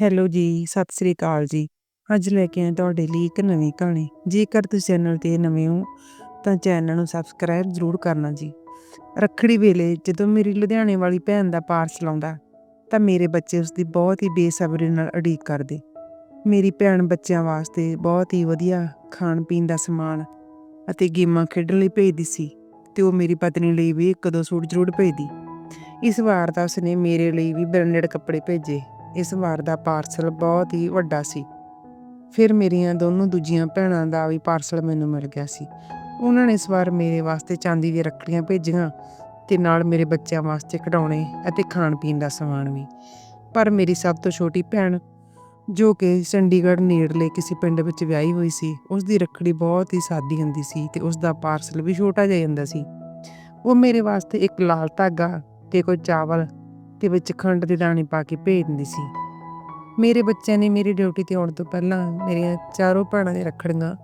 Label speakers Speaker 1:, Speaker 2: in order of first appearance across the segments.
Speaker 1: Hello ਜੀ, ਸਤਿ ਸ੍ਰੀ ਅਕਾਲ ਜੀ। ਅੱਜ ਲੈ ਕੇ ਆਏ ਤੁਹਾਡੇ ਲਈ ਇੱਕ ਨਵੀਂ ਕਹਾਣੀ। ਜੇਕਰ ਤੁਸੀਂ ਚੈਨਲ ਤੇ ਨਵੇਂ ਹੋ ਤਾਂ ਚੈਨਲ ਨੂੰ ਸਬਸਕ੍ਰਾਈਬ ਜ਼ਰੂਰ ਕਰਨਾ ਜੀ। ਰੱਖੜੀ ਵੇਲੇ ਜਦੋਂ ਮੇਰੀ ਲੁਧਿਆਣੇ ਵਾਲੀ ਭੈਣ ਦਾ ਪਾਰਸਲ ਆਉਂਦਾ ਤਾਂ ਮੇਰੇ ਬੱਚੇ ਉਸ ਦੀ ਬਹੁਤ ਹੀ ਬੇਸਬਰੀ ਨਾਲ ਉਡੀਕ ਕਰਦੇ। ਮੇਰੀ ਭੈਣ ਬੱਚਿਆਂ ਵਾਸਤੇ ਬਹੁਤ ਹੀ ਵਧੀਆ ਖਾਣ ਪੀਣ ਦਾ ਸਮਾਨ ਅਤੇ ਗੇਮਾਂ ਖੇਡਣ ਲਈ ਭੇਜਦੀ ਸੀ ਤੇ ਉਹ ਮੇਰੀ ਪਤਨੀ ਲਈ ਵੀ ਇੱਕ ਦੋ ਸੂਟ ਜ਼ਰੂਰ ਭੇਜਦੀ। ਇਸ ਵਾਰ ਤਾਂ ਉਸਨੇ ਮੇਰੇ ਲਈ ਵੀ ਬ੍ਰਾਂਡਡ ਕੱਪੜੇ ਭੇਜੇ। ਇਸ ਵਾਰ ਦਾ ਪਾਰਸਲ ਬਹੁਤ ਹੀ ਵੱਡਾ ਸੀ। ਫਿਰ ਮੇਰੀਆਂ ਦੋਨੋਂ ਦੂਜੀਆਂ ਭੈਣਾਂ ਦਾ ਵੀ ਪਾਰਸਲ ਮੈਨੂੰ ਮਿਲ ਗਿਆ ਸੀ। ਉਹਨਾਂ ਨੇ ਇਸ ਵਾਰ ਮੇਰੇ ਵਾਸਤੇ ਚਾਂਦੀ ਦੀਆਂ ਰੱਖੜੀਆਂ ਭੇਜੀਆਂ ਤੇ ਨਾਲ ਮੇਰੇ ਬੱਚਿਆਂ ਵਾਸਤੇ ਖਿਡੌਣੇ ਅਤੇ ਖਾਣ ਪੀਣ ਦਾ ਸਮਾਨ ਵੀ। ਪਰ ਮੇਰੀ ਸਭ ਤੋਂ ਛੋਟੀ ਭੈਣ ਜੋ ਕਿ ਚੰਡੀਗੜ੍ਹ ਨੇੜਲੇ ਕਿਸੇ ਪਿੰਡ ਵਿੱਚ ਵਿਆਹੀ ਹੋਈ ਸੀ, ਉਸ ਦੀ ਰੱਖੜੀ ਬਹੁਤ ਹੀ ਸਾਦੀ ਹੁੰਦੀ ਸੀ ਤੇ ਉਸ ਦਾ ਪਾਰਸਲ ਵੀ ਛੋਟਾ ਜਿਹਾ ਹੁੰਦਾ ਸੀ। ਉਹ ਮੇਰੇ ਵਾਸਤੇ ਇੱਕ ਲਾਲ ਧਾਗਾ ਤੇ ਕੋਈ ਚਾਵਲ ਤੇ ਵਿੱਚ ਖੰਡ ਦੇ ਦਾਣੇ ਪਾ ਕੇ ਭੇਜ ਦਿੰਦੀ ਸੀ। ਮੇਰੇ ਬੱਚਿਆਂ ਨੇ ਮੇਰੀ ਡਿਊਟੀ ਤੇ ਆਉਣ ਤੋਂ ਪਹਿਲਾਂ ਮੇਰੀਆਂ ਚਾਰੋਂ ਭੈਣਾਂ ਦੀਆਂ ਰੱਖੜੀਆਂ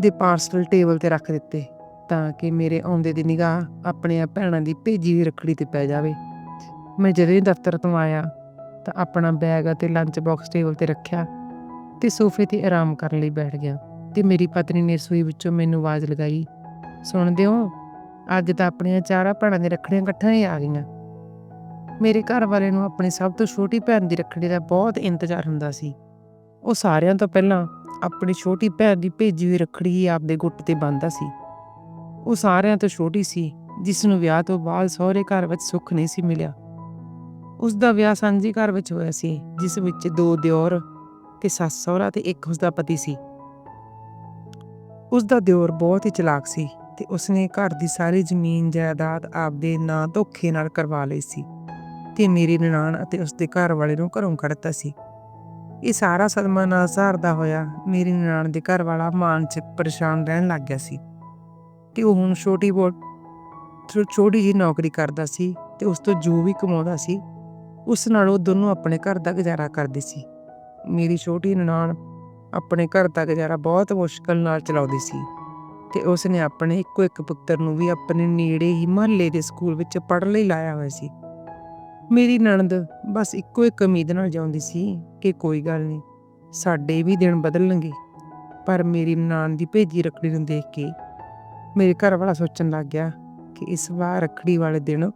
Speaker 1: ਦੇ ਪਾਰਸਲ ਟੇਬਲ ਤੇ ਰੱਖ ਦਿੱਤੇ ਤਾਂ ਕਿ ਮੇਰੇ ਆਉਂਦੇ ਦੀ ਨਿਗਾਹ ਆਪਣੀਆਂ ਭੈਣਾਂ ਦੀ ਭੇਜੀ ਹੋਈ ਰੱਖੜੀ ਤੇ ਪੈ ਜਾਵੇ। ਮੈਂ ਜਦੋਂ ਹੀ ਦਫ਼ਤਰ ਤੋਂ ਆਇਆ ਤਾਂ ਆਪਣਾ ਬੈਗ ਅਤੇ ਲੰਚ ਬਾਕਸ ਟੇਬਲ ਤੇ ਰੱਖਿਆ ਤੇ ਸੋਫੇ ਤੇ ਆਰਾਮ ਕਰਨ ਲਈ ਬੈਠ ਗਿਆ ਤੇ ਮੇਰੀ ਪਤਨੀ ਨੇ ਰਸੋਈ ਵਿੱਚੋਂ ਮੈਨੂੰ ਆਵਾਜ਼ ਲਗਾਈ, ਸੁਣਦੇ ਹੋ? ਅੱਜ ਤਾਂ ਆਪਣੀਆਂ ਚਾਰਾਂ ਭੈਣਾਂ ਦੀਆਂ ਰੱਖੜੀਆਂ ਇਕੱਠੀਆਂ ਹੀ ਆ ਗਈਆਂ। ਮੇਰੇ ਘਰ ਵਾਲੇ ਨੂੰ ਆਪਣੀ ਸਭ ਤੋਂ ਛੋਟੀ ਭੈਣ ਦੀ ਰੱਖੜੀ ਦਾ ਬਹੁਤ ਇੰਤਜ਼ਾਰ ਹੁੰਦਾ ਸੀ। ਉਹ ਸਾਰਿਆਂ ਤੋਂ ਪਹਿਲਾਂ ਆਪਣੀ ਛੋਟੀ ਭੈਣ ਦੀ ਭੇਜੀ ਹੋਈ ਰੱਖੜੀ ਹੀ ਆਪਦੇ ਗੁੱਟ ਤੇ ਬੰਨ੍ਹਦਾ ਸੀ। ਉਹ ਸਾਰਿਆਂ ਤੋਂ ਛੋਟੀ ਸੀ, ਜਿਸ ਨੂੰ ਵਿਆਹ ਤੋਂ ਬਾਅਦ ਸਹੁਰੇ ਘਰ ਵਿੱਚ ਸੁੱਖ ਨਹੀਂ ਸੀ ਮਿਲਿਆ। ਉਸ ਦਾ ਵਿਆਹ ਸਾਂਝੇ ਘਰ ਵਿੱਚ ਹੋਇਆ ਸੀ, ਜਿਸ ਵਿੱਚ ਦੋ ਦਿਓਰ ਤੇ ਸੱਸ ਸਹੁਰਾ ਤੇ ਇੱਕ ਉਸ ਦਾ ਪਤੀ ਸੀ। ਉਸ ਦਾ ਦਿਓਰ ਬਹੁਤ ਹੀ ਚਲਾਕ ਸੀ ਤੇ ਉਸਨੇ ਘਰ ਦੀ ਸਾਰੀ ਜ਼ਮੀਨ ਜਾਇਦਾਦ ਆਪਦੇ ਨਾਂ ਧੋਖੇ ਨਾਲ ਕਰਵਾ ਲਈ ਸੀ ਤੇ ਮੇਰੀ ਨਨਾਣ ਅਤੇ ਉਸਦੇ ਘਰ ਵਾਲੇ ਨੂੰ ਘਰੋਂ ਕੱਢਤਾ ਸੀ। ਇਹ ਸਾਰਾ ਸਦਮਾ ਨਾਲ ਸਹਾਰਦਾ ਹੋਇਆ ਮੇਰੀ ਨਨਾਣ ਦੇ ਘਰ ਵਾਲਾ ਮਾਨਸਿਕ ਪਰੇਸ਼ਾਨ ਰਹਿਣ ਲੱਗ ਗਿਆ ਸੀ ਤੇ ਉਹ ਹੁਣ ਛੋਟੀ ਬਹੁਤ ਛੋਟੀ ਜਿਹੀ ਨੌਕਰੀ ਕਰਦਾ ਸੀ ਤੇ ਉਸ ਤੋਂ ਜੋ ਵੀ ਕਮਾਉਂਦਾ ਸੀ, ਉਸ ਨਾਲ ਉਹ ਦੋਨੋਂ ਆਪਣੇ ਘਰ ਦਾ ਗੁਜ਼ਾਰਾ ਕਰਦੇ ਸੀ। ਮੇਰੀ ਛੋਟੀ ਨਨਾਣ ਆਪਣੇ ਘਰ ਦਾ ਗੁਜ਼ਾਰਾ ਬਹੁਤ ਮੁਸ਼ਕਲ ਨਾਲ ਚਲਾਉਂਦੀ ਸੀ ਤੇ ਉਸਨੇ ਆਪਣੇ ਇੱਕੋ ਇੱਕ ਪੁੱਤਰ ਨੂੰ ਵੀ ਆਪਣੇ ਨੇੜੇ ਹੀ ਮਹੱਲੇ ਦੇ ਸਕੂਲ ਵਿੱਚ ਪੜ੍ਹਨ ਲਈ ਲਾਇਆ ਹੋਇਆ ਸੀ। ਮੇਰੀ ਨਣਦ ਬਸ ਇੱਕੋ ਇੱਕ ਉਮੀਦ ਨਾਲ ਜਿਉਂਦੀ ਸੀ ਕਿ ਕੋਈ ਗੱਲ ਨਹੀਂ, ਸਾਡੇ ਵੀ ਦਿਨ ਬਦਲਣਗੇ। ਪਰ ਮੇਰੀ ਨਾਨ ਦੀ ਭੇਜੀ ਰੱਖੜੀ ਨੂੰ ਦੇਖ ਕੇ ਮੇਰੇ ਘਰ ਵਾਲਾ ਸੋਚਣ ਲੱਗ ਗਿਆ ਕਿ ਇਸ ਵਾਰ ਰੱਖੜੀ ਵਾਲੇ ਦਿਨ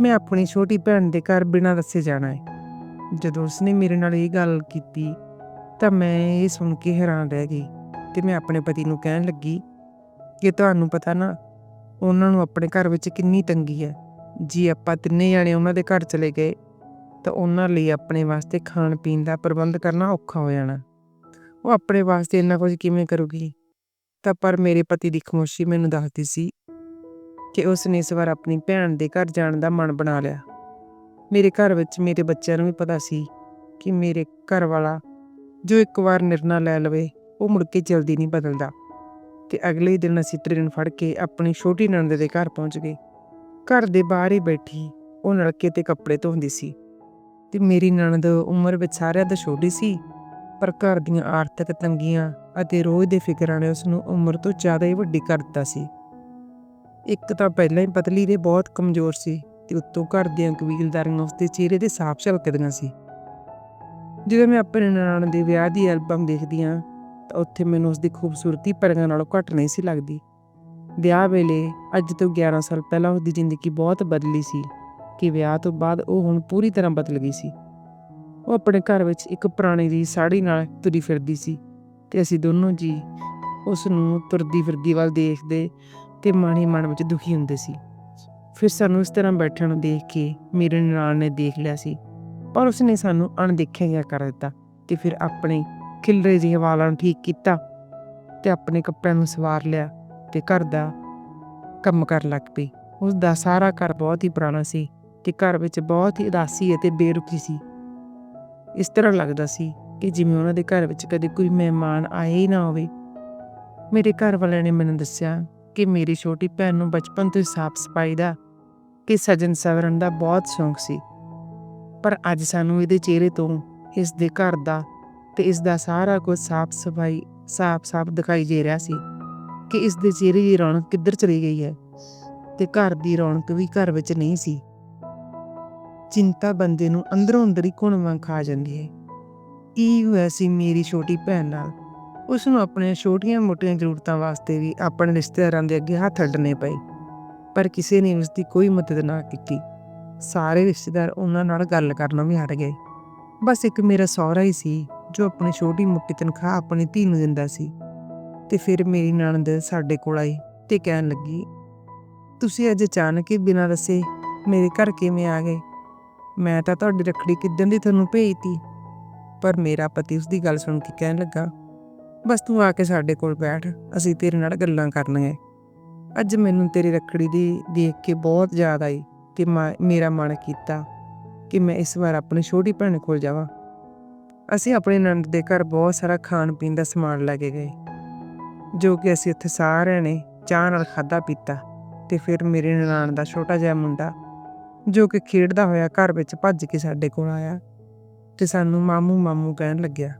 Speaker 1: ਮੈਂ ਆਪਣੀ ਛੋਟੀ ਭੈਣ ਦੇ ਘਰ ਬਿਨਾਂ ਦੱਸੇ ਜਾਣਾ ਹੈ। ਜਦੋਂ ਉਸਨੇ ਮੇਰੇ ਨਾਲ ਇਹ ਗੱਲ ਕੀਤੀ ਤਾਂ ਮੈਂ ਇਹ ਸੁਣ ਕੇ ਹੈਰਾਨ ਰਹਿ ਗਈ ਤੇ ਮੈਂ ਆਪਣੇ ਪਤੀ ਨੂੰ ਕਹਿਣ ਲੱਗੀ ਕਿ ਤੁਹਾਨੂੰ ਪਤਾ ਨਾ ਉਹਨਾਂ ਨੂੰ ਆਪਣੇ ਘਰ ਵਿੱਚ ਕਿੰਨੀ ਤੰਗੀ ਹੈ। ਜੇ ਆਪਾਂ ਤਿੰਨੇ ਜਾਣੇ ਉਹਨਾਂ ਦੇ ਘਰ ਚਲੇ ਗਏ, ਤਾਂ ਉਹਨਾਂ ਲਈ ਆਪਣੇ ਵਾਸਤੇ ਖਾਣ ਪੀਣ ਦਾ ਪ੍ਰਬੰਧ ਕਰਨਾ ਔਖਾ ਹੋ ਜਾਣਾ। ਉਹ ਆਪਣੇ ਵਾਸਤੇ ਇੰਨਾ ਕੁਝ ਕਿਵੇਂ ਕਰੂਗੀ? ਤਾਂ ਪਰ ਮੇਰੇ ਪਤੀ ਦੀ ਖਾਮੋਸ਼ੀ ਮੈਨੂੰ ਦੱਸਦੀ ਸੀ ਕਿ ਉਸਨੇ ਇਸ ਵਾਰ ਆਪਣੀ ਭੈਣ ਦੇ ਘਰ ਜਾਣ ਦਾ ਮਨ ਬਣਾ ਲਿਆ। ਮੇਰੇ ਘਰ ਵਿੱਚ ਮੇਰੇ ਬੱਚਿਆਂ ਨੂੰ ਵੀ ਪਤਾ ਸੀ ਕਿ ਮੇਰੇ ਘਰ ਵਾਲਾ ਜੋ ਇੱਕ ਵਾਰ ਨਿਰਣਾ ਲੈ ਲਵੇ, ਉਹ ਮੁੜ ਕੇ ਜਲਦੀ ਨਹੀਂ ਬਦਲਦਾ ਤੇ ਅਗਲੇ ਦਿਨ ਅਸੀਂ ਟ੍ਰੇਨ ਫੜ ਕੇ ਆਪਣੀ ਛੋਟੀ ਨਣਦ ਦੇ ਘਰ ਪਹੁੰਚ ਗਏ। ਘਰ ਦੇ ਬਾਹਰ ਹੀ ਬੈਠੀ, ਉਹ ਨਲਕੇ ਤੇ ਕੱਪੜੇ ਧੋਂਦੀ ਸੀ ਤੇ ਮੇਰੀ ਨਣਦ ਉਮਰ ਵਿੱਚ ਸਾਰਿਆਂ ਤੋਂ ਛੋਟੀ ਸੀ, ਪਰ ਘਰ ਦੀਆਂ ਆਰਥਿਕ ਤੰਗੀਆਂ ਅਤੇ ਰੋਜ਼ ਦੇ ਫਿਕਰਾਂ ਨੇ ਉਸ ਨੂੰ ਉਮਰ ਤੋਂ ਜ਼ਿਆਦਾ ਹੀ ਵੱਡੀ ਕਰ ਦਿੱਤਾ ਸੀ। ਇੱਕ ਤਾਂ ਪਹਿਲਾਂ ਹੀ ਪਤਲੀ ਦੇ ਬਹੁਤ ਕਮਜ਼ੋਰ ਸੀ ਤੇ ਉੱਤੋਂ ਘਰ ਦੀਆਂ ਕਬੀਲਦਾਰੀਆਂ ਉਸਦੇ ਚਿਹਰੇ ਤੇ ਸਾਫ਼ ਝਲਕਦੀਆਂ ਸੀ। ਜਦੋਂ ਮੈਂ ਆਪਣੇ ਨਨਾਣ ਦੇ ਵਿਆਹ ਦੀ ਐਲਬਮ ਦੇਖਦੀ ਹਾਂ, ਤਾਂ ਉੱਥੇ ਮੈਨੂੰ ਉਸਦੀ ਖੂਬਸੂਰਤੀ ਪਰਗਾਂ ਨਾਲੋਂ ਘੱਟ ਨਹੀਂ ਸੀ ਲੱਗਦੀ। ਵਿਆਹ ਵੇਲੇ ਅੱਜ ਤੋਂ 11 ਸਾਲ ਪਹਿਲਾਂ ਉਸਦੀ ਜ਼ਿੰਦਗੀ ਬਹੁਤ ਬਦਲੀ ਸੀ ਕਿ ਵਿਆਹ ਤੋਂ ਬਾਅਦ ਉਹ ਹੁਣ ਪੂਰੀ ਤਰ੍ਹਾਂ ਬਦਲ ਗਈ ਸੀ। ਉਹ ਆਪਣੇ ਘਰ ਵਿੱਚ ਇੱਕ ਪੁਰਾਣੀ ਜਿਹੀ ਸਾੜੀ ਨਾਲ ਤੁਰੀ ਫਿਰਦੀ ਸੀ ਤੇ ਅਸੀਂ ਦੋਨੋਂ ਜੀ ਉਸ ਨੂੰ ਤੁਰਦੀ ਫਿਰਦੀ ਵੱਲ ਦੇਖਦੇ ਤੇ ਮਨ ਹੀ ਮਨ ਵਿੱਚ ਦੁਖੀ ਹੁੰਦੇ ਸੀ। ਫਿਰ ਸਾਨੂੰ ਇਸ ਤਰ੍ਹਾਂ ਬੈਠਿਆਂ ਨੂੰ ਦੇਖ ਕੇ ਮੇਰੇ ਨਨਾਣ ਨੇ ਦੇਖ ਲਿਆ ਸੀ, ਪਰ ਉਸਨੇ ਸਾਨੂੰ ਅਣਦੇਖਿਆ ਜਿਹਾ ਕਰ ਦਿੱਤਾ ਤੇ ਫਿਰ ਆਪਣੇ ਖਿਲਰੇ ਜਿਹੇ ਵਾਲਾਂ ਨੂੰ ਠੀਕ ਕੀਤਾ ਤੇ ਆਪਣੇ ਕੱਪੜਿਆਂ ਨੂੰ ਸਵਾਰ ਲਿਆ ਤੇ ਘਰ ਦਾ ਕੰਮ ਕਰਨ ਲੱਗ ਪਈ। ਉਸ ਦਾ ਸਾਰਾ ਘਰ ਬਹੁਤ ਹੀ ਪੁਰਾਣਾ ਸੀ ਤੇ ਘਰ ਵਿੱਚ ਬਹੁਤ ਹੀ ਉਦਾਸੀ ਅਤੇ ਬੇਰੁਖੀ ਸੀ। ਇਸ ਤਰ੍ਹਾਂ ਲੱਗਦਾ ਸੀ ਕਿ ਜਿਵੇਂ ਉਹਨਾਂ ਦੇ ਘਰ ਵਿੱਚ ਕਦੇ ਕੋਈ ਮਹਿਮਾਨ ਆਏ ਹੀ ਨਾ ਹੋਵੇ। ਮੇਰੇ ਘਰ ਵਾਲਿਆਂ ਨੇ ਮੈਨੂੰ ਦੱਸਿਆ ਕਿ ਮੇਰੀ ਛੋਟੀ ਭੈਣ ਨੂੰ ਬਚਪਨ ਤੋਂ ਹੀ ਸਾਫ਼ ਸਫ਼ਾਈ ਦਾ ਕਿ ਸਜਣ ਸਵਰਨ ਦਾ ਬਹੁਤ ਸ਼ੌਂਕ ਸੀ ਪਰ ਅੱਜ ਸਾਨੂੰ ਇਹਦੇ ਚਿਹਰੇ ਤੋਂ ਇਸ ਦੇ ਘਰ ਦਾ ਤੇ ਇਸ ਦਾ ਸਾਰਾ ਕੁਝ ਸਾਫ਼ ਸਫ਼ਾਈ, ਸਾਫ਼-ਸਾਫ਼ ਦਿਖਾਈ ਦੇ ਰਿਹਾ ਸੀ ਕਿ ਇਸ ਦੇ ਚਿਹਰੇ ਦੀ ਰੌਣਕ ਕਿੱਧਰ ਚਲੀ ਗਈ ਹੈ ਤੇ ਘਰ ਦੀ ਰੌਣਕ ਵੀ ਘਰ ਵਿੱਚ ਨਹੀਂ ਸੀ। ਚਿੰਤਾ ਬੰਦੇ ਨੂੰ ਅੰਦਰੋਂ ਅੰਦਰ ਹੀ ਘੁਣ ਵਾਂਗ ਖਾ ਜਾਂਦੀ ਹੈ। ਇਹ ਹੋਇਆ ਸੀ ਮੇਰੀ ਛੋਟੀ ਭੈਣ ਨਾਲ। ਉਸ ਨੂੰ ਆਪਣੀਆਂ ਛੋਟੀਆਂ-ਮੋਟੀਆਂ ਜ਼ਰੂਰਤਾਂ ਵਾਸਤੇ ਵੀ ਆਪਣੇ ਰਿਸ਼ਤੇਦਾਰਾਂ ਦੇ ਅੱਗੇ ਹੱਥ ਅੱਡਣੇ ਪਏ। ਪਰ ਕਿਸੇ ਨੇ ਉਸ ਦੀ ਕੋਈ ਮਦਦ ਨਾ ਕੀਤੀ। ਸਾਰੇ ਰਿਸ਼ਤੇਦਾਰ ਉਹਨਾਂ ਨਾਲ ਗੱਲ ਕਰਨੋਂ ਵੀ ਹਟ ਗਏ। ਬਸ ਇੱਕ ਮੇਰਾ ਸਹੁਰਾ ਹੀ ਸੀ, ਜੋ ਆਪਣੀ ਛੋਟੀ-ਮੋਟੀ ਤਨਖਾਹ ਆਪਣੀ ਧੀ ਨੂੰ ਦਿੰਦਾ ਸੀ। ਤੇ ਫਿਰ ਮੇਰੀ ਨਣਦ ਸਾਡੇ ਕੋਲ ਆਈ ਤੇ ਕਹਿਣ ਲੱਗੀ, ਤੁਸੀਂ ਅੱਜ ਅਚਾਨਕ ਹੀ ਬਿਨਾਂ ਦੱਸੇ ਮੇਰੇ ਘਰ ਕਿਵੇਂ ਆ ਗਏ? ਮੈਂ ਤਾਂ ਤੁਹਾਡੀ ਰੱਖੜੀ ਕਿੱਦਣ ਦੀ ਤੁਹਾਨੂੰ ਭੇਜਤੀ? ਪਰ ਮੇਰਾ ਪਤੀ ਉਸ ਦੀ ਗੱਲ ਸੁਣ ਕੇ ਕਹਿਣ ਲੱਗਾ, ਬਸ ਤੂੰ ਆ ਕੇ ਸਾਡੇ ਕੋਲ ਬੈਠ, ਅਸੀਂ ਤੇਰੇ ਨਾਲ ਗੱਲਾਂ ਕਰਨੀਆਂ ਅੱਜ ਮੈਨੂੰ ਤੇਰੀ ਰੱਖੜੀ ਦੀ ਦੇਖ ਕੇ ਬਹੁਤ ਯਾਦ ਆਈ ਤੇ ਮੈਂ- ਮੇਰਾ ਮਨ ਕੀਤਾ ਕਿ ਮੈਂ ਇਸ ਵਾਰ ਆਪਣੀ ਛੋਟੀ ਭੈਣ ਕੋਲ ਜਾਵਾਂ। ਅਸੀਂ ਆਪਣੇ ਨੰਦ ਦੇ ਘਰ ਬਹੁਤ ਸਾਰਾ ਖਾਣ ਪੀਣ ਦਾ ਸਮਾਨ ਲੈ ਕੇ ਗਏ। ਜੋ ਕਿ ਅਸੀਂ ਉੱਥੇ ਸਾਰਿਆਂ ਨੇ ਚਾਹ ਨਾਲ ਖਾਦਾ ਪੀਤਾ ਤੇ ਫਿਰ ਮੇਰੇ ਨਨਾਣ ਦਾ ਛੋਟਾ ਜਿਹਾ ਮੁੰਡਾ, ਜੋ ਕਿ ਖੇਡਦਾ ਹੋਇਆ ਘਰ ਵਿੱਚ ਭੱਜ ਕੇ ਸਾਡੇ ਕੋਲ ਆਇਆ ਤੇ ਸਾਨੂੰ ਮਾਮੂ ਮਾਮੂ ਕਹਿਣ ਲੱਗਿਆ।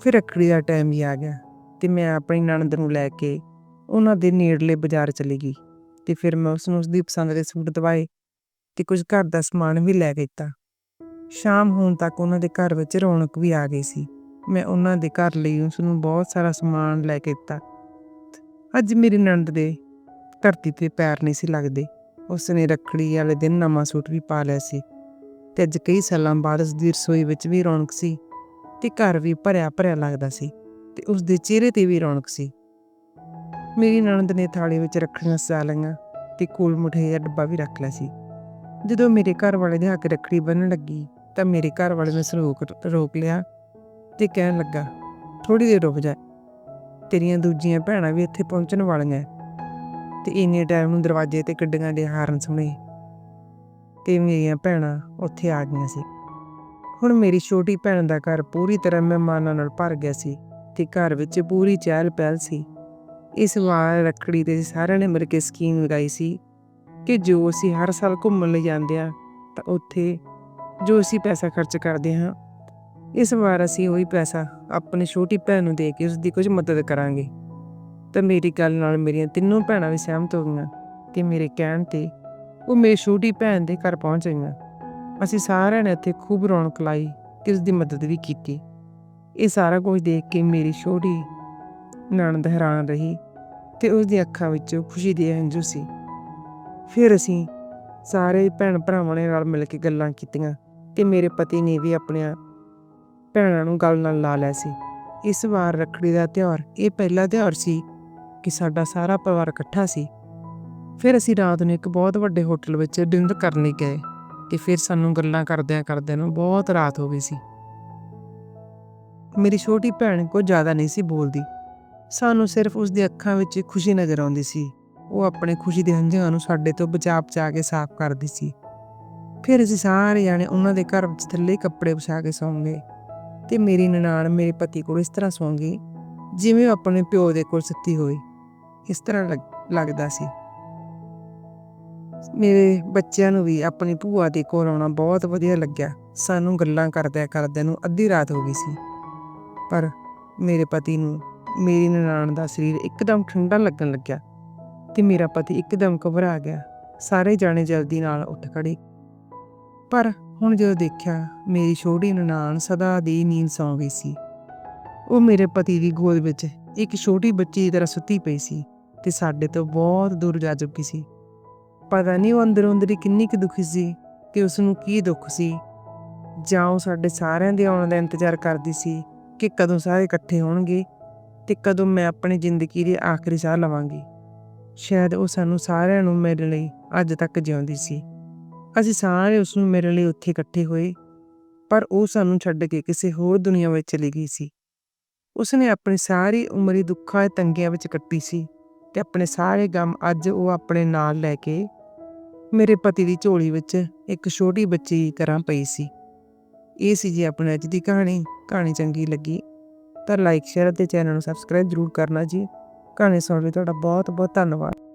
Speaker 1: ਫਿਰ ਰੱਖੜੀ ਦਾ ਟਾਈਮ ਵੀ ਆ ਗਿਆ ਤੇ ਮੈਂ ਆਪਣੀ ਨਣਦ ਨੂੰ ਲੈ ਕੇ ਉਹਨਾਂ ਦੇ ਨੇੜਲੇ ਬਾਜ਼ਾਰ ਚਲੀ ਗਈ ਤੇ ਫਿਰ ਮੈਂ ਉਸ ਨੂੰ ਉਸ ਪਸੰਦ ਦੇ ਸੂਟ ਦਵਾਏ ਤੇ ਕੁਝ ਘਰ ਦਾ ਸਮਾਨ ਵੀ ਲੈ ਕੇ ਦਿੱਤਾ। ਸ਼ਾਮ ਹੋਣ ਤੱਕ ਉਹਨਾਂ ਦੇ ਘਰ ਵਿੱਚ ਰੌਣਕ ਵੀ ਆ ਗਈ ਸੀ। ਮੈਂ ਉਹਨਾਂ ਦੇ ਘਰ ਲਈ ਉਸ ਨੂੰ ਬਹੁਤ ਸਾਰਾ ਸਮਾਨ ਲੈ ਕੇ ਦਿੱਤਾ। ਅੱਜ ਮੇਰੀ ਨਣਦ ਦੇ ਧਰਤੀ ਤੇ ਪੈਰ ਨਹੀਂ ਸੀ ਲੱਗਦੇ। ਉਸ ਨੇ ਰੱਖੜੀ ਵਾਲੇ ਦਿਨ ਨਵਾਂ ਸੂਟ ਵੀ ਪਾ ਲਿਆ ਸੀ ਤੇ ਅੱਜ ਕਈ ਸਾਲਾਂ ਬਾਅਦ ਉਸ ਦੀ ਰਸੋਈ ਵਿੱਚ ਵੀ ਰੌਣਕ ਸੀ ਤੇ ਘਰ ਵੀ ਭਰਿਆ ਭਰਿਆ ਲੱਗਦਾ ਸੀ ਤੇ ਉਸ ਦੇ ਚਿਹਰੇ ਤੇ ਵੀ ਰੌਣਕ ਸੀ। ਮੇਰੀ ਨਣਦ ਨੇ ਥਾਲੀ ਵਿੱਚ ਰੱਖੜੀਆਂ ਸਜਾ ਲਈਆਂ ਤੇ ਕੋਲ ਮਠਿਆਈ ਦਾ ਡੱਬਾ ਵੀ ਰੱਖ ਲਿਆ ਸੀ। ਜਦੋਂ ਮੇਰੇ ਘਰ ਵਾਲੇ ਦੇ ਹੱਕ ਰੱਖੜੀ ਬੰਨਣ ਲੱਗੀ ਤਾਂ ਮੇਰੇ ਘਰ ਵਾਲੇ ਨੇ ਸਰੋਕ ਰੋਕ ਲਿਆ ਤੇ ਕਹਿਣ ਲੱਗਾ ਥੋੜੀ ਦੇਰ ਰੁਕ ਜਾ। ਤੇਰੀਆਂ ਦੂਜੀਆਂ ਭੈਣਾਂ ਵੀ ਇੱਥੇ ਪਹੁੰਚਣ ਵਾਲੀਆਂ ਤੇ ਇੰਨੇ ਟਾਈਮ ਨੂੰ ਦਰਵਾਜ਼ੇ ਤੇ ਗੱਡੀਆਂ ਦੇ ਹਾਰਨ ਸੁਣੇ ਤੇ ਮੇਰੀਆਂ ਭੈਣਾਂ ਉੱਥੇ ਆ ਗਈਆਂ ਸੀ। ਹੁਣ ਮੇਰੀ ਛੋਟੀ ਭੈਣ ਦਾ ਘਰ ਪੂਰੀ ਤਰ੍ਹਾਂ ਮਹਿਮਾਨਾਂ ਨਾਲ ਭਰ ਗਿਆ ਸੀ ਤੇ ਘਰ ਵਿੱਚ ਪੂਰੀ ਚਹਿਲ ਪਹਿਲ ਸੀ। ਇਸ ਵਾਰ ਰੱਖੜੀ ਤੇ ਸਾਰਿਆਂ ਨੇ ਮਿਲ ਕੇ ਸਕੀਮ ਲਗਾਈ ਸੀ ਕਿ ਜੋ ਅਸੀਂ ਹਰ ਸਾਲ ਘੁੰਮਣ ਲਈ ਜਾਂਦੇ ਆ ਤਾਂ ਉੱਥੇ ਜੋ ਅਸੀਂ ਪੈਸਾ ਖਰਚ ਕਰਦੇ ਹਾਂ ਇਸ ਵਾਰ ਅਸੀਂ ਉਹੀ ਪੈਸਾ ਆਪਣੀ ਛੋਟੀ ਭੈਣ ਨੂੰ ਦੇ ਕੇ ਉਸ ਦੀ ਕੁਝ ਮਦਦ ਕਰਾਂਗੇ। ਤਾਂ ਮੇਰੀ ਗੱਲ ਨਾਲ ਮੇਰੀਆਂ ਤਿੰਨੋਂ ਭੈਣਾਂ ਵੀ ਸਹਿਮਤ ਹੋ ਗਈਆਂ ਤੇ ਮੇਰੇ ਕਹਿਣ ਤੇ ਉਹ ਮੇਰੀ ਛੋਟੀ ਭੈਣ ਦੇ ਘਰ ਪਹੁੰਚ ਗਈਆਂ। ਅਸੀਂ ਸਾਰਿਆਂ ਨੇ ਇੱਥੇ ਖੂਬ ਰੌਣਕ ਲਾਈ ਤੇ ਉਸ ਦੀ ਮਦਦ ਵੀ ਕੀਤੀ। ਇਹ ਸਾਰਾ ਕੁਝ ਦੇਖ ਕੇ ਮੇਰੀ ਛੋਟੀ ਨਣਦ ਹੈਰਾਨ ਰਹੀ ਤੇ ਉਸ ਦੀ ਅੱਖਾਂ ਵਿੱਚ ਖੁਸ਼ੀ ਦੇ ਹੰਝੂ ਸੀ। ਫਿਰ ਅਸੀਂ ਸਾਰੇ ਭੈਣ ਭਰਾਵਾਂ ਨੇ ਰਲ ਮਿਲ ਕੇ ਗੱਲਾਂ ਕੀਤੀਆਂ ਤੇ ਮੇਰੇ ਪਤੀ ਨੇ ਵੀ ਆਪਣੀਆਂ ਭੈਣਾਂ ਨੂੰ ਗੱਲ ਨਾਲ ਲਾ ਲਿਆ ਸੀ। ਇਸ ਵਾਰ ਰੱਖੜੀ ਦਾ ਤਿਉਹਾਰ, ਇਹ ਪਹਿਲਾ ਤਿਉਹਾਰ ਸੀ ਕਿ ਸਾਡਾ ਸਾਰਾ ਪਰਿਵਾਰ ਇਕੱਠਾ ਸੀ। ਫਿਰ ਅਸੀਂ ਰਾਤ ਨੂੰ ਇੱਕ ਬਹੁਤ ਵੱਡੇ ਹੋਟਲ ਵਿੱਚ ਡਿਨਰ ਕਰਨ ਲਈ ਗਏ ਤੇ ਫਿਰ ਸਾਨੂੰ ਗੱਲਾਂ ਕਰਦਿਆਂ ਕਰਦਿਆਂ ਨੂੰ ਬਹੁਤ ਰਾਤ ਹੋ ਗਈ ਸੀ। ਮੇਰੀ ਛੋਟੀ ਭੈਣ ਕੋ ਜ਼ਿਆਦਾ ਨਹੀਂ ਸੀ ਬੋਲਦੀ। ਸਾਨੂੰ ਸਿਰਫ ਉਸ ਦੀ ਅੱਖਾਂ ਵਿੱਚ ਖੁਸ਼ੀ ਨਜ਼ਰ ਆਉਂਦੀ ਸੀ। ਉਹ ਆਪਣੇ ਖੁਸ਼ੀ ਦੇ ਹੰਝੂਆਂ ਨੂੰ ਸਾਡੇ ਤੋਂ ਬਚਾ ਬਚਾ ਕੇ ਸਾਫ਼ ਕਰਦੀ ਸੀ। ਫਿਰ ਅਸੀਂ ਸਾਰੇ ਜਾਣੇ ਉਹਨਾਂ ਦੇ ਘਰ ਵਿੱਚ ਥੱਲੇ ਕੱਪੜੇ ਵਿਛਾ ਕੇ ਸੌਂ ਗਏ। ਤੇ ਮੇਰੀ ਨਨਾਣ ਮੇਰੇ ਪਤੀ ਕੋਲ ਇਸ ਤਰ੍ਹਾਂ ਸੌਂ ਗਈ ਜਿਵੇਂ ਉਹ ਆਪਣੇ ਪਿਓ ਦੇ ਕੋਲ ਸੁੱਤੀ ਹੋਈ। ਇਸ ਤਰ੍ਹਾਂ ਲੱਗ- ਲੱਗਦਾ ਸੀ। ਮੇਰੇ ਬੱਚਿਆਂ ਨੂੰ ਵੀ ਆਪਣੀ ਭੂਆ ਦੇ ਕੋਲ ਆਉਣਾ ਬਹੁਤ ਵਧੀਆ ਲੱਗਿਆ। ਸਾਨੂੰ ਗੱਲਾਂ ਕਰਦਿਆਂ ਕਰਦਿਆਂ ਨੂੰ ਅੱਧੀ ਰਾਤ ਹੋ ਗਈ ਸੀ। ਪਰ ਮੇਰੇ ਪਤੀ ਨੂੰ ਮੇਰੀ ਨਨਾਣ ਦਾ ਸਰੀਰ ਇੱਕਦਮ ਠੰਡਾ ਲੱਗਣ ਲੱਗਿਆ ਤੇ ਮੇਰਾ ਪਤੀ ਇੱਕਦਮ ਘਬਰਾ ਗਿਆ। ਸਾਰੇ ਜਾਣੇ ਜਲਦੀ ਨਾਲ ਉੱਠ ਖੜੇ ਪਰ ਹੁਣ ਜਦੋਂ ਦੇਖਿਆ ਮੇਰੀ ਛੋਟੀ ਨਨਾਣ ਸਦਾ ਦੀ ਨੀਂਦ ਸੌਂ ਗਈ ਸੀ। ਉਹ ਮੇਰੇ ਪਤੀ ਦੀ ਗੋਦ ਵਿੱਚ ਇੱਕ ਛੋਟੀ ਬੱਚੀ ਦੀ ਤਰ੍ਹਾਂ ਸੁੱਤੀ ਪਈ ਸੀ ਤੇ ਸਾਡੇ ਤੋਂ ਬਹੁਤ ਦੂਰ ਜਾ ਚੁੱਕੀ ਸੀ। ਪਤਾ ਨਹੀਂ ਉਹ ਅੰਦਰੋਂ ਅੰਦਰੀ ਕਿੰਨੀ ਕੁ ਦੁਖੀ ਸੀ ਕਿ ਉਸ ਨੂੰ ਕੀ ਦੁੱਖ ਸੀ ਜਾਂ ਉਹ ਸਾਡੇ ਸਾਰਿਆਂ ਦੇ ਆਉਣ ਦਾ ਇੰਤਜ਼ਾਰ ਕਰਦੀ ਸੀ ਕਿ ਕਦੋਂ ਸਾਰੇ ਇਕੱਠੇ ਹੋਣਗੇ ਤੇ ਕਦੋਂ ਮੈਂ ਆਪਣੀ ਜ਼ਿੰਦਗੀ ਦੀ ਆਖਰੀ ਸਾਹ ਲਵਾਂਗੀ। ਸ਼ਾਇਦ ਉਹ ਸਾਨੂੰ ਸਾਰਿਆਂ ਨੂੰ ਮੇਰੇ ਲਈ ਅੱਜ ਤੱਕ ਜਿਉਂਦੀ ਸੀ। ਅਸੀਂ ਸਾਰੇ ਉਸ ਨੂੰ ਮੇਰੇ ਲਈ ਉੱਥੇ ਇਕੱਠੇ ਹੋਏ, ਪਰ ਉਹ ਸਾਨੂੰ ਛੱਡ ਕੇ ਕਿਸੇ ਹੋਰ ਦੁਨੀਆ ਵਿੱਚ ਚਲੀ ਗਈ ਸੀ। ਉਸਨੇ ਆਪਣੀ ਸਾਰੀ ਉਮਰ ਦੁੱਖਾਂ ਤੇ ਤੰਗੀਆਂ ਵਿੱਚ ਕੱਟੀ ਸੀ ਤੇ ਆਪਣੇ ਸਾਰੇ ਗਮ ਅੱਜ ਉਹ ਆਪਣੇ ਨਾਲ ਲੈ ਕੇ ਮੇਰੇ ਪਤੀ ਦੀ ਝੋਲੀ ਵਿੱਚ ਇੱਕ ਛੋਟੀ ਬੱਚੀ ਦੀ ਤਰ੍ਹਾਂ ਪਈ ਸੀ। ਇਹ ਸੀ ਜੀ ਆਪਣੀ ਅੱਜ ਦੀ ਕਹਾਣੀ। ਕਹਾਣੀ ਚੰਗੀ ਲੱਗੀ ਤਾਂ ਲਾਈਕ ਸ਼ੇਅਰ ਅਤੇ ਚੈਨਲ ਨੂੰ ਸਬਸਕ੍ਰਾਈਬ ਜ਼ਰੂਰ ਕਰਨਾ ਜੀ। ਕਹਾਣੀ ਸੁਣਨ ਲਈ ਤੁਹਾਡਾ ਬਹੁਤ ਬਹੁਤ ਧੰਨਵਾਦ।